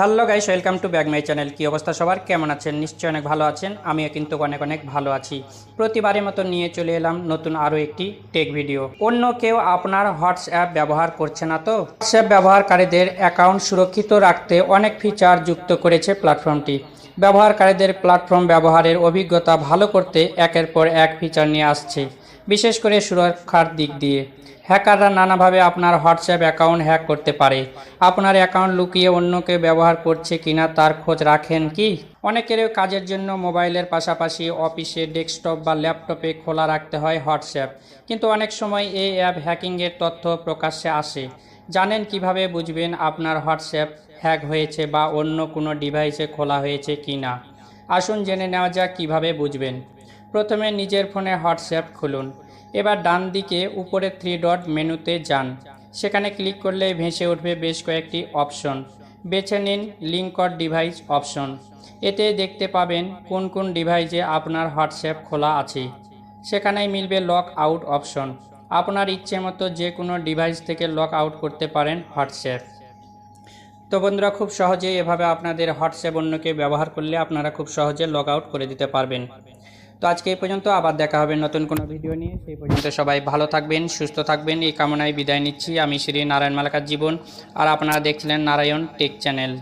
Hello guys, welcome to back my channel. কী অবস্থা সবার? কেমন আছেন? নিশ্চয়ই অনেক ভালো আছেন। আমিও কিন্তু অনেক অনেক ভালো আছি। প্রতিবারের মতো নিয়ে চলে এলাম নতুন আরও একটি টেক ভিডিও অন্য কেউ আপনার হোয়াটসঅ্যাপ ব্যবহার করছে না তো? হোয়াটসঅ্যাপ ব্যবহারকারীদের অ্যাকাউন্ট সুরক্ষিত রাখতে অনেক ফিচার যুক্ত করেছে প্ল্যাটফর্মটি ব্যবহারকারীদের প্ল্যাটফর্ম ব্যবহারের অভিজ্ঞতা ভালো করতে একের পর এক ফিচার নিয়ে আসছে। বিশেষ করে সুরক্ষার দিক দিয়ে। হ্যাকাররা নানাভাবে আপনার হোয়াটসঅ্যাপ অ্যাকাউন্ট হ্যাক করতে পারে। আপনার অ্যাকাউন্ট লুকিয়ে অন্য কেউ ব্যবহার করছে কিনা তার খোঁজ রাখেন কি? অনেকের কাজের জন্য মোবাইলের পাশাপাশি অফিসে ডেস্কটপ বা ল্যাপটপে খোলা রাখতে হয় হোয়াটসঅ্যাপ। কিন্তু অনেক সময় এই অ্যাপ হ্যাকিংয়ের তথ্য প্রকাশ্যে আসে। জানেন কীভাবে বুঝবেন আপনার হোয়াটসঅ্যাপ হ্যাক হয়েছে বা অন্য কোনো ডিভাইসে খোলা হয়েছে কি না আসুন জেনে নেওয়া যাক কীভাবে বুঝবেন। প্রথমে নিজের ফোনে হোয়াটসঅ্যাপ খুলুন। এবার ডান দিকে উপরে থ্রি ডট মেনুতে যান। সেখানে ক্লিক করলে ভেসে উঠবে বেশ কয়েকটি অপশন। বেছে নিন লিঙ্ক অর ডিভাইস অপশন এতে দেখতে পাবেন কোন কোন ডিভাইসে আপনার হোয়াটসঅ্যাপ খোলা আছে। সেখানেই মিলবে লক আউট অপশন আপনার ইচ্ছে মতো যে কোনো ডিভাইস থেকে লক আউট করতে পারেন হোয়াটসঅ্যাপ। তো বন্ধুরা, খুব সহজেই এভাবে আপনাদের হোয়াটসঅ্যাপ অন্যকে ব্যবহার করলে আপনারা খুব সহজে লগ আউট করে দিতে পারবেন। তো আজকে এই পর্যন্ত, আবার দেখা হবে নতুন কোনো ভিডিও নিয়ে। সেই পর্যন্ত সবাই ভালো থাকবেন, সুস্থ থাকবেন। এই কামনায় বিদায় নিচ্ছি। আমি শ্রী নারায়ণ মালাকার জীবন। আর আপনারা দেখছিলেন নারায়ণ টেক চ্যানেল।